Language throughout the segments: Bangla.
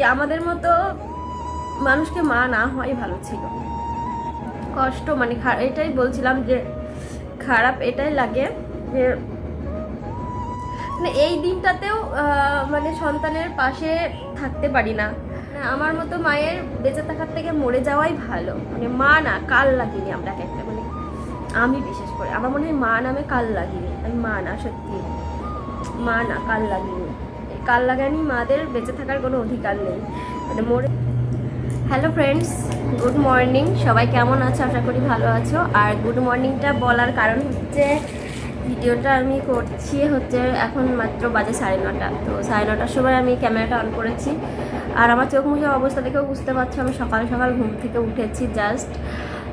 সত্যি আমাদের মতো মানুষকে মা না হয় ভালো ছিল। কষ্ট মানে এটাই বলছিলাম যে খারাপ এটাই লাগে যে মানে এই দিনটাতেও মানে সন্তানের পাশে থাকতে পারি না। মানে আমার মতো মায়ের বেঁচে থাকার থেকে মরে যাওয়াই ভালো। মানে মা না, কাল লাগিনি আমরা একটা মানে আমি বিশেষ করে। আমার মনে হয় মা নামে কাল লাগিনি। আমি মা না, সত্যি। মা না, কাল লাগিনি। কাল লাগানি মাদের বেঁচে থাকার কোনো অধিকার নেই। মানে মরে হ্যালো ফ্রেন্ডস গুড মর্নিং সবাই কেমন আছো? আশা করি ভালো আছো। আর গুড মর্নিংটা বলার কারণ হচ্ছে, ভিডিওটা আমি করছি হচ্ছে এখন মাত্র বাজে সাড়ে নটা। তো সাড়ে নটার সময় আমি ক্যামেরাটা অন করেছি। আর আমার চোখ মুখের অবস্থা দেখেও বুঝতে পারছ, আমি সকাল সকাল ঘুম থেকে উঠেছি জাস্ট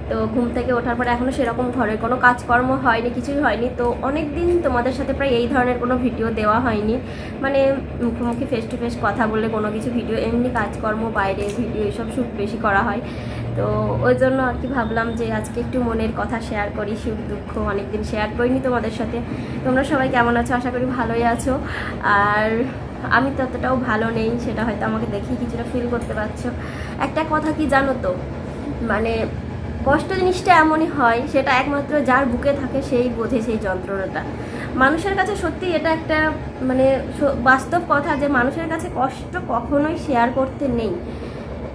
তো ঘুম থেকে ওঠার পরে এখনও সেরকম ঘরের কোনো কাজকর্ম হয়নি, কিছুই হয়নি। তো অনেক দিন তোমাদের সাথে প্রায় এই ধরনের কোনো ভিডিও দেওয়া হয়নি। মানে মুখোমুখি ফেস টু ফেস কথা বললে কোনো কিছু ভিডিও, এমনি কাজকর্ম, বাইরে ভিডিও এসব শ্যুট বেশি করা হয়। তো ওই জন্য আর কি ভাবলাম যে আজকে একটু মনের কথা শেয়ার করি, সুখ দুঃখ অনেকদিন শেয়ার করিনি তোমাদের সাথে। তোমরা সবাই কেমন আছো? আশা করি ভালোই আছো। আর আমি ততটাও ভালো নেই, সেটা হয়তো আমাকে দেখেই কিছুটা ফিল করতে পারছ। একটা কথা কি জানো তো? মানে কষ্ট জিনিসটা এমনই হয়, সেটা একমাত্র যার বুকে থাকে সেই বোঝে সেই যন্ত্রণাটা। মানুষের কাছে সত্যি এটা একটা মানে বাস্তব কথা যে মানুষের কাছে কষ্ট কখনোই শেয়ার করতে নেই।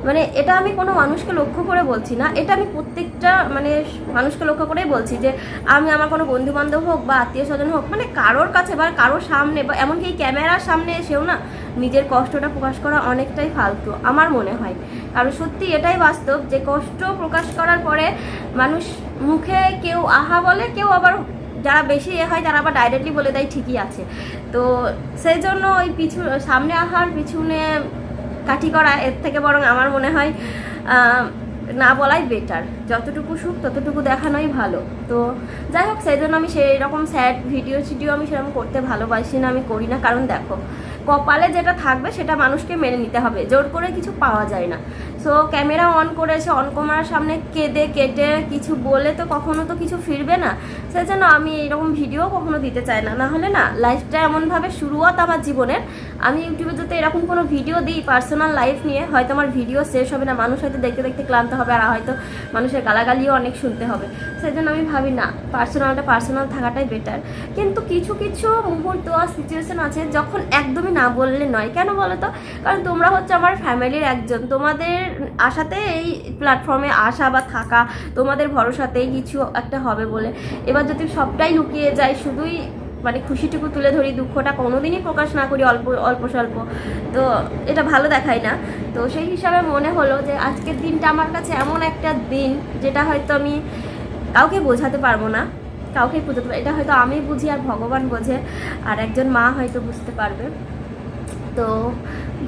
মানে এটা আমি কোনো মানুষকে লক্ষ্য করে বলছি না। এটা আমি প্রত্যেকটা মানে মানুষকে লক্ষ্য করেই বলছি যে, আমি আমার কোনো বন্ধু বান্ধব হোক বা আত্মীয় স্বজন হোক মানে কারোর কাছে বা কারোর সামনে বা এমনকি এই ক্যামেরার সামনে এসেও না, নিজের কষ্টটা প্রকাশ করা অনেকটাই ফালতু, আমার মনে হয়। কারণ সত্যি এটাই বাস্তব যে, কষ্ট প্রকাশ করার পরে মানুষ মুখে কেউ আহা বলে, কেউ আবার যারা বেশি এ হয় তারা আবার ডাইরেক্টলি বলে দেয় ঠিকই আছে। তো সেই জন্য ওই পিছু, সামনে আহার পিছনে কাঠি করা, এর থেকে বরং আমার মনে হয় না বলাই বেটার যতটুকু সুখ, ততটুকু দেখানোই ভালো। তো যাই হোক সেই জন্য আমি সেই রকম স্যাড ভিডিও সিডিও আমি সেরকম করতে ভালোবাসি না, আমি করি না। কারণ দেখো, কপালে যেটা থাকবে, সেটা মানুষকে মেনে নিতে হবে। জোর করে কিছু পাওয়া যায় না। সো ক্যামেরা অন করেছে অন ক্যামেরার সামনে কেঁদে কেটে কিছু বলে তো কখনো তো কিছু ফিরবে না। সেই জন্য আমি এরকম ভিডিও কখনো দিতে চাই না। না হলে না লাইফটা এমনভাবে শুরুয়াত আমার জীবনের। আমি ইউটিউবে যদি এরকম কোনো ভিডিও দিই পার্সোনাল লাইফ নিয়ে, হয়তো আমার ভিডিও শেষ হবে না, মানুষ হয়তো দেখতে দেখতে ক্লান্ত হবে, আর হয়তো মানুষের গালাগালিও অনেক শুনতে হবে। সেই জন্য আমি ভাবি না পার্সোনালটা পার্সোনাল থাকাটাই বেটার কিন্তু কিছু কিছু মুহূর্ত আর সিচুয়েশন আছে যখন একদমই না বললে নয়। কেন বলো তো? কারণ তোমরা হচ্ছে আমার ফ্যামিলির একজন। তোমাদের আশাতে এই প্ল্যাটফর্মে আসা বা থাকা তোমাদের ভরসাতেই কিছু একটা হবে বলে। এবার যদি সবটাই লুকিয়ে যায়, শুধুই মানে খুশিটুকু তুলে ধরি, দুঃখটা কোনোদিনই প্রকাশ না করি অল্প অল্প স্বল্প, তো এটা ভালো দেখায় না। তো সেই হিসাবে মনে হলো যে আজকের দিনটা আমার কাছে এমন একটা দিন যেটা হয়তো আমি কাউকে বোঝাতে পারব না, কাউকে বোঝাতে পারব এটা হয়তো আমি বুঝি আর ভগবান বোঝে, আর একজন মা হয়তো বুঝতে পারবে। তো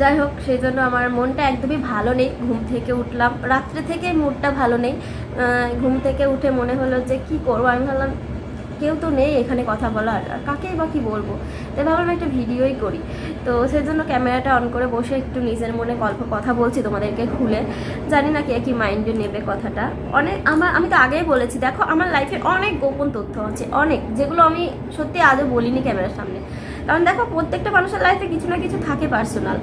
যাই হোক, সেই জন্য আমার মনটা একদমই ভালো নেই। ঘুম থেকে উঠলাম। রাত্রে থেকে মুডটা ভালো নেই। ঘুম থেকে উঠে মনে হলো যে কি করব? আমি ভাবলাম, কেউ তো নেই এখানে কথা বলার। আর কাকেই বা কি বলব? তাই ভাবলাম একটা ভিডিওই করি। তো সেই জন্য ক্যামেরাটা অন করে বসে একটু নিজের মনে গল্প কথা বলছি তোমাদেরকে খুলে। জানি না কে কি মাইন্ডে নেবে কথাটা। অনেক আমার আমি তো আগেই বলেছি, দেখো আমার লাইফে অনেক গোপন তথ্য আছে। অনেক, যেগুলো আমি সত্যি আজও বলিনি ক্যামেরার সামনে। কারণ দেখো, প্রত্যেকটা মানুষের লাইফে কিছু না কিছু থাকে পার্সোনাল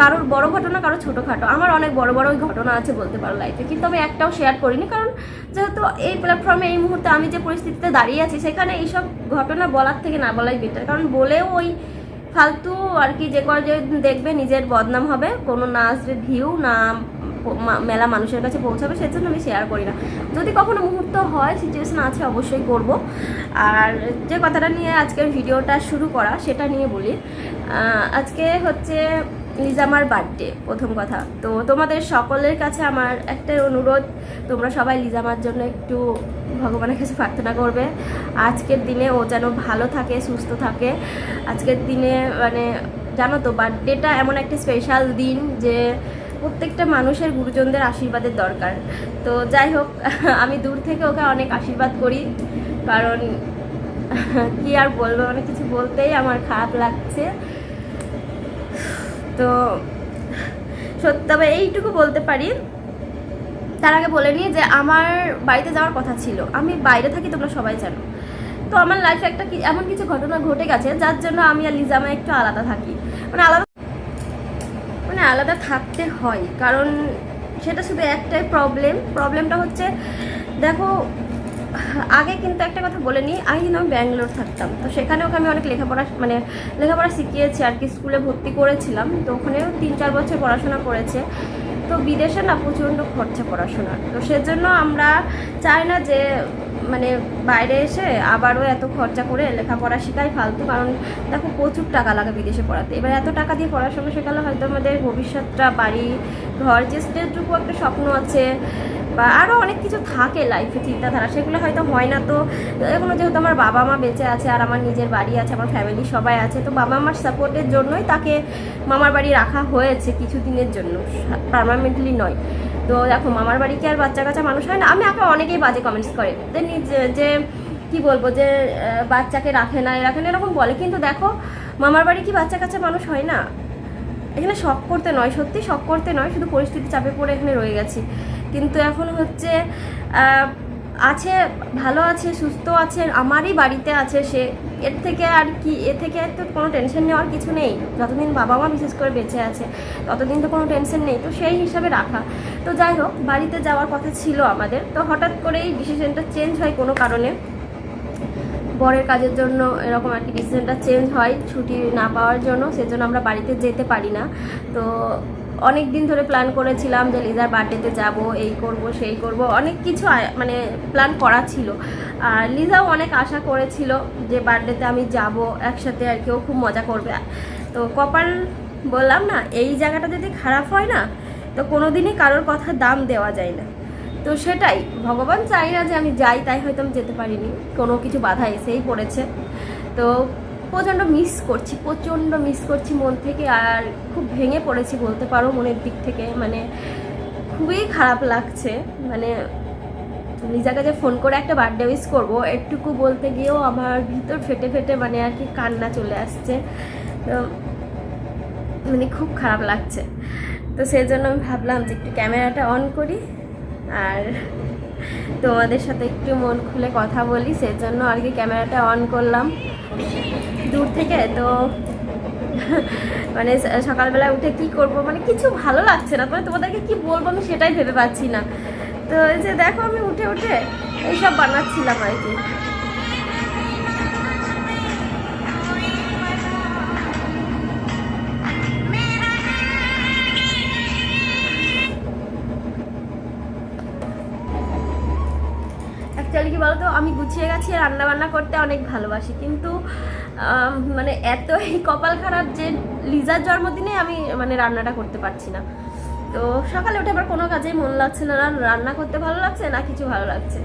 কারোর বড় ঘটনা কারও ছোটোখাটো। আমার অনেক বড় বড় ঘটনা আছে বলতে পারো লাইফে কিন্তু আমি একটাও শেয়ার করিনি, কারণ যেহেতু এই প্ল্যাটফর্মে এই মুহূর্তে আমি যে পরিস্থিতিতে দাঁড়িয়ে আছি, সেখানে এইসব ঘটনা বলার থেকে না বলাই বেটার কারণ বলেও ওই ফালতু আর কি যে যে দেখবে নিজের বদনাম হবে, কোনো না আসবে ভিউ না মেলা মানুষের কাছে পৌঁছাবে, সেজন্য আমি শেয়ার করি না। যদি কখনো মুহূর্ত হয় সিচুয়েশন আছে, অবশ্যই করব। আর যে কথাটা নিয়ে আজকের ভিডিওটা শুরু করা, সেটা নিয়ে বলি। আজকে হচ্ছে লিজামার বার্থডে প্রথম কথা। তো তোমাদের সকলের কাছে আমার একটাই অনুরোধ, তোমরা সবাই লিজামার জন্য একটু ভগবানের কাছে প্রার্থনা করবে। আজকের দিনে ও যেন ভালো থাকে, সুস্থ থাকে। আজকের দিনে মানে জানো তো বার্থডেটা এমন একটা স্পেশাল দিন যে প্রত্যেকটা মানুষের গুরুজনদের আশীর্বাদের দরকার। তো যাই হোক, আমি দূর থেকে ওকে অনেক আশীর্বাদ করি, কারণ কি আর বলব, অনেক কিছু বলতেই আমার খারাপ লাগছে। তো সত্যি তবে এইটুকু বলতে পারি, তার আগে বলে নিই যে আমার বাড়িতে যাওয়ার কথা ছিল। আমি বাইরে থাকি, তোমরা সবাই জানো। তো আমার লাইফে একটা এমন কিছু ঘটনা ঘটে গেছে, যার জন্য আমি আর লিজামা একটু আলাদা থাকি। মানে আলাদা এখানে আলাদা থাকতে হয়, কারণ সেটা শুধু একটাই প্রবলেম প্রবলেমটা হচ্ছে, দেখো, আগে কিন্তু একটা কথা বলে নিই আগে কিন্তু আমি ব্যাঙ্গালোর থাকতাম। তো সেখানেও আমি অনেক লেখাপড়া মানে লেখাপড়া শিখিয়েছি আর কি, স্কুলে ভর্তি করেছিলাম। তো ওখানেও তিন চার বছর পড়াশোনা করেছে। তো বিদেশে না প্রচণ্ড খরচা পড়াশোনার। তো সেজন্য আমরা চাই না যে মানে বাইরে এসে আবারও এত খরচা করে লেখাপড়া শেখাই ফালতু, কারণ দেখো প্রচুর টাকা লাগে বিদেশে পড়াতে। এবার এত টাকা দিয়ে পড়াশোনা শেখালে হয়তো আমাদের ভবিষ্যৎটা, বাড়ি, ঘর, যে যেটুকু একটা স্বপ্ন আছে, বা আরও অনেক কিছু থাকে লাইফে চিন্তাধারা, সেগুলো হয়তো হয় না তো। এখনও যেহেতু আমার বাবা মা বেঁচে আছে আর আমার নিজের বাড়ি আছে, আমার ফ্যামিলি সবাই আছে, তো বাবা মার সাপোর্টের জন্যই তাকে মামার বাড়ি রাখা হয়েছে কিছু দিনের জন্য পারমানেন্টলি নয়। তো দেখো, মামার বাড়ি কি আর বাচ্চা কাচ্চা মানুষ হয় না? আমি আমাকে অনেকেই বাজে কমেন্টস করে। যে কি বলব, যে বাচ্চাকে রাখে না, এ রাখে না, এরকম বলে। কিন্তু দেখো, মামার বাড়ি কি বাচ্চা কাচ্চা মানুষ হয় না? এখানে শখ করতে নয়, সত্যি শখ করতে নয়, শুধু পরিস্থিতি চাপে পড়ে এখানে রয়ে গেছি। কিন্তু এখন হচ্ছে আছে, ভালো আছে, সুস্থ আছে, আমারই বাড়িতে আছে সে। এর থেকে আর কি, এর থেকে তো কোনো টেনশন নেওয়ার কিছু নেই। যতদিন বাবা মা বিশেষ করে বেঁচে আছে, ততদিন তো কোনো টেনশন নেই। তো সেই হিসাবে রাখা। তো যাই হোক, বাড়িতে যাওয়ার কথা ছিল আমাদের। তো হঠাৎ করেই ডিসিশনটা চেঞ্জ হয় কোনো কারণে। বরের কাজের জন্য এরকম আর কি ডিসিশনটা চেঞ্জ হয় ছুটি না পাওয়ার জন্য, সেজন্য আমরা বাড়িতে যেতে পারি না। তো অনেক দিন ধরে প্ল্যান করেছিলাম যে লিজার বার্থডেতে যাব, এই করব, সেই করব, অনেক কিছু মানে প্ল্যান করা ছিল। আর লিজাও অনেক আশা করেছিল যে বার্থডেতে আমি যাব, একসাথে আর কেউ খুব মজা করবে। তো কপাল বললাম না, এই জায়গাটা যদি খারাপ হয় না তো কোনোদিনই কারোর কথা দাম দেওয়া যায় না। তো সেটাই, ভগবান চাই না যে আমি যাই, তাই হয়তো আমি যেতে পারিনি। কোনো কিছু বাধা এসেই পড়েছে। তো প্রচণ্ড মিস করছি, প্রচণ্ড মিস করছি মন থেকে আর খুব ভেঙে পড়েছি বলতে পারো মনের দিক থেকে। মানে খুবই খারাপ লাগছে। মানে লিজাকে যে ফোন করে একটা বার্থডে উইস করব একটুকু বলতে গিয়েও আমার ভিতর ফেটে ফেটে মানে আর কি কান্না চলে আসছে। তো মানে খুব খারাপ লাগছে। তো সেই জন্য আমি ভাবলাম যে একটু ক্যামেরাটা অন করি আর তোমাদের সাথে একটু মন খুলে কথা বলি, সেই জন্য আর কি ক্যামেরাটা অন করলাম। দূর থেকে তো মানে সকালবেলা উঠে কি করব? মানে কিছু ভালো লাগছে না। মানে তোমাদেরকে কি বলব আমি সেটাই ভেবে পাচ্ছি না। তো এই যে দেখো আমি উঠে উঠে এইসব বানাচ্ছিলাম আর কি। আমি গুছিয়ে গেছি রান্না বান্না করতে অনেক ভালোবাসি। কিন্তু মানে এতই কপাল খারাপ যে লিজার জন্মদিনে আমি মানে রান্নাটা করতে পারছি না। তো সকালে উঠে আবার কোনো কাজেই মন লাগছে না। রান্না করতে ভালো লাগছে, না কিছু ভালো লাগছে।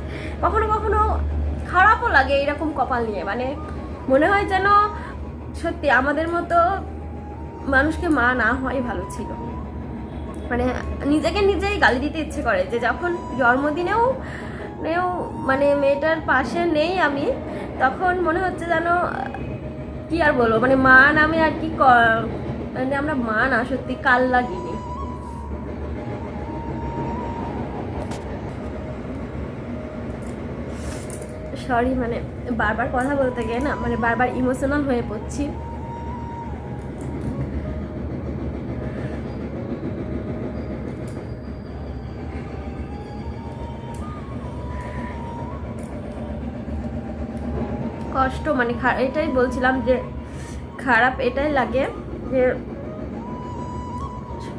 কখনো কখনো খারাপও লাগে এরকম কপাল নিয়ে। মানে মনে হয় যেন সত্যি আমাদের মতো মানুষকে মা না হয় ভালো ছিল। মানে নিজেকে নিজেই গালি দিতে ইচ্ছে করে যে যখন জন্মদিনেও নেও মানে মেয়েটার পাশে নেই আমি, তখন মনে হচ্ছে যেন, কি আর বলব? মানে মা নামে আর কি ক- মানে আমরা মা না, সত্যি কাল লাগিনি। সরি মানে বারবার কথা বলতে গিয়ে না মানে বারবার ইমোশনাল হয়ে পড়ছি। কষ্ট মানে এটাই বলছিলাম যে খারাপ এটাই লাগে যে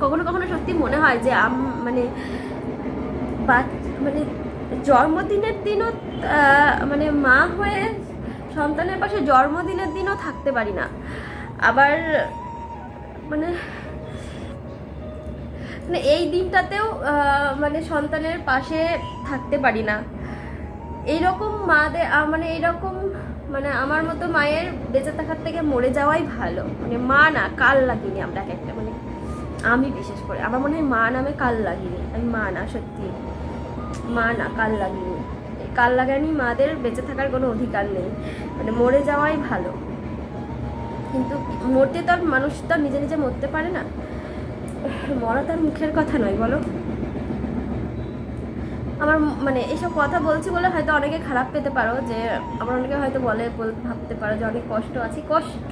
কখনো কখনো সত্যি মনে হয় যে আম মানে মানে জন্মদিনের দিনও মানে মা হয়ে সন্তানের পাশে জন্মদিনের দিনও থাকতে পারি না। আবার মানে মানে এই দিনটাতেও মানে সন্তানের পাশে থাকতে পারি না। এইরকম মাদের মানে এইরকম মানে আমার মতো মায়ের বেঁচে থাকার থেকে মরে যাওয়াই ভালো। মানে মা না, কাল লাগিনি আমরা এক একটা মানে আমি বিশেষ করে। আমার মনে হয় মা নামে কাল লাগিনি। আমি মা না, সত্যি। মা না, কাল লাগিনি। কাল লাগানি মাদের বেঁচে থাকার কোনো অধিকার নেই। মানে মরে যাওয়াই ভালো। কিন্তু মরতে তো আর মানুষ তো নিজে নিজে মরতে পারে না। মরা তার মুখের কথা নয়, বলো। আমার মানে এইসব কথা বলছি বলে হয়তো অনেকে খারাপ পেতে পারো যে আমার অনেকে হয়তো বলে ভাবতে পারো যে অনেক কষ্ট আছে। কষ্ট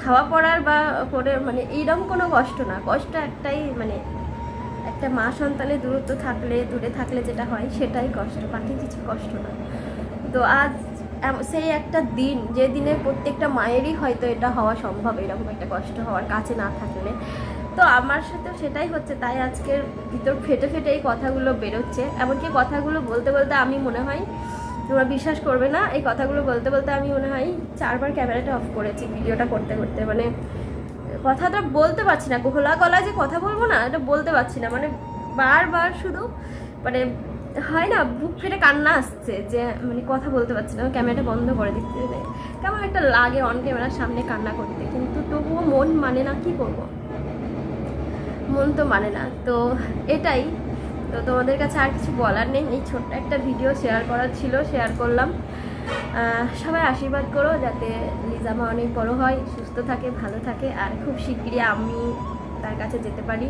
খাওয়া পড়ার বা পরে মানে এইরকম কোনো কষ্ট না। কষ্ট একটাই মানে একটা মা সন্তানের দূরত্ব থাকলে, দূরে থাকলে যেটা হয়, সেটাই কষ্ট। বাকি কিছু কষ্ট না। তো আজ সেই একটা দিন, যে দিনে প্রত্যেকটা মায়েরই হয়তো এটা হওয়া সম্ভব, এরকম একটা কষ্ট হওয়ার কাছে না থাকলে। তো আমার সাথেও সেটাই হচ্ছে, তাই আজকের ভিতর ফেটে ফেটে এই কথাগুলো বেরোচ্ছে। এমনকি কথাগুলো বলতে বলতে আমি মনে হয়, তোমরা বিশ্বাস করবে না, এই কথাগুলো বলতে বলতে আমি মনে হয় চারবার ক্যামেরাটা অফ করেছি ভিডিওটা করতে করতে। মানে কথাটা বলতে পারছি না খোলা গলায় যে কথা বলব না, এটা বলতে পারছি না। মানে বারবার শুধু মানে হয় না, বুক ফেটে কান্না আসছে যে মানে কথা বলতে পারছি না, ক্যামেরাটা বন্ধ করে মানে কেমন একটা লাগে অন ক্যামেরার সামনে কান্না করতে, কিন্তু তবুও মন মানে না, কি করব মন তো মানে না। তো এটাই। তো তোমাদের কাছে আর কিছু বলার নেই। এই ছোট্ট একটা ভিডিও শেয়ার করার ছিল শেয়ার করলাম। সবাই আশীর্বাদ করো যাতে লিজামা অনেক বড় হয়, সুস্থ থাকে, ভালো থাকে, আর খুব শিগগিরই আমি তার কাছে যেতে পারি।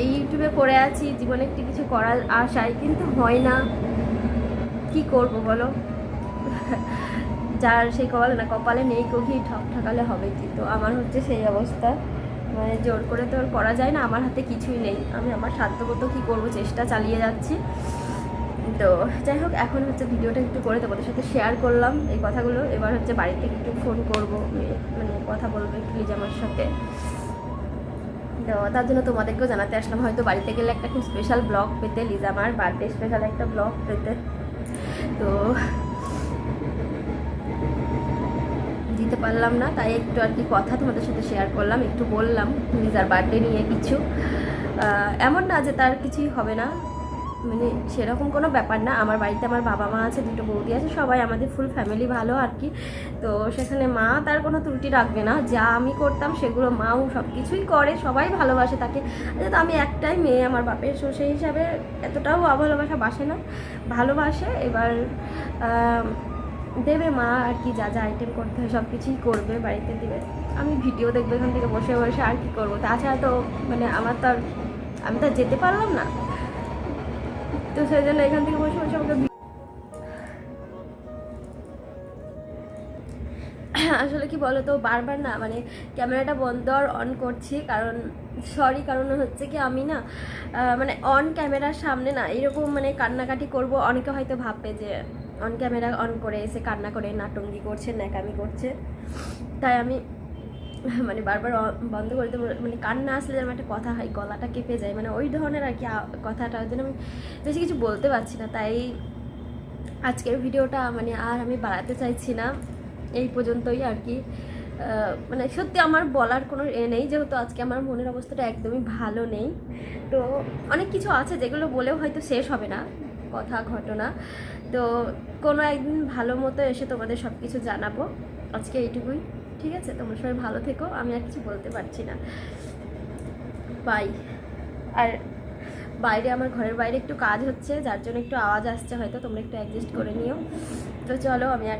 এই ইউটিউবে পড়ে আছি, জীবনে একটি কিছু করার আশায় কিন্তু হয় না। কি করব বলো? যার সেই কপালে না, কপালে নেই কখি ঠক ঠাকালে হবে কি? তো আমার হচ্ছে সেই অবস্থা। মানে জোর করে তো করা যায় না, আমার হাতে কিছুই নেই। আমি আমার সাধ্যমতো কী করব, চেষ্টা চালিয়ে যাচ্ছি। তো যাই হোক, এখন হচ্ছে ভিডিওটা একটু করে তোমাদের সাথে শেয়ার করলাম এই কথাগুলো। এবার হচ্ছে বাড়িতে একটু ফোন করব মানে কথা বলব একটু লিজামার সাথে। তো তার জন্য তোমাদেরকেও জানাতে আসলাম, হয়তো বাড়িতে গেলে একটা খুব স্পেশাল ব্লগ পেতে লিজামার বার্থডে স্পেশাল একটা ব্লগ পেতে। তো দিতে পারলাম না, তাই একটু আর কি কথা তোমাদের সাথে শেয়ার করলাম, একটু বললাম লিজার বার্থডে নিয়ে কিছু। এমন না যে তার কিছুই হবে না। মানে সেরকম কোনো ব্যাপার না, আমার বাড়িতে আমার বাবা মা আছে, দুটো বৌদি আছে, সবাই আমাদের ফুল ফ্যামিলি ভালো আর কি। তো সেখানে মা তার কোনো ত্রুটি রাখবে না, যা আমি করতাম সেগুলো মাও সব কিছুই করে, সবাই ভালোবাসে তাকে। যেহেতু আমি একটাই মেয়ে, আমার বাপের সো সেই হিসাবে এতটাও অভালোবাসা বাসে না, ভালোবাসে। এবার দেবে মা আর কি যা যা আইটেম করতে হয় সব কিছুই করবে বাড়িতে দেবে। আমি ভিডিও দেখব এখান থেকে বসে বসে আর কি করব। তাছাড়া তো মানে আমার তো আর, আমি তো যেতে পারলাম না। তো সেই জন্য এখান থেকে বসে বসে আমাকে আসলে কি বলো তো বারবার না মানে ক্যামেরাটা বন্ধ আর অন করছি, কারণ সরি কারণ হচ্ছে কি আমি না মানে অন ক্যামেরার সামনে না এরকম মানে কান্নাকাটি করব। অনেকে হয়তো ভাববে যে অন ক্যামেরা অন করে এসে কান্না করে, নাটঙ্গি করছে, ন্যাকামি করছে। তাই আমি মানে বারবার বন্ধ করে দেবো। মানে কান্না আসলে যেন একটা কথা হয়, গলাটা কেঁপে যায়। মানে ওই ধরনের আর কি কথাটা ওই জন্য আমি বেশি কিছু বলতে পারছি না। তাই আজকের ভিডিওটা মানে আর আমি বাড়াতে চাইছি না। এই পর্যন্তই আর কি। মানে সত্যি আমার বলার কোনো এ নেই। যেহেতু আজকে আমার মনের অবস্থাটা একদমই ভালো নেই। তো অনেক কিছু আছে যেগুলো বলেও হয়তো শেষ হবে না। কথা, ঘটনা। তো কোনো একদিন ভালো মতো এসে তোমাদের সব কিছু জানাব। আজকে এইটুকুই। ঠিক আছে? তোমরা সবাই ভালো থেকো। আমি আর কিছু বলতে পারছি না। বাই। আর বাইরে আমার ঘরের বাইরে একটু কাজ হচ্ছে, যার জন্য একটু আওয়াজ আসছে, হয়তো তোমরা একটু অ্যাডজাস্ট করে নিও। তো চলো, আমি আর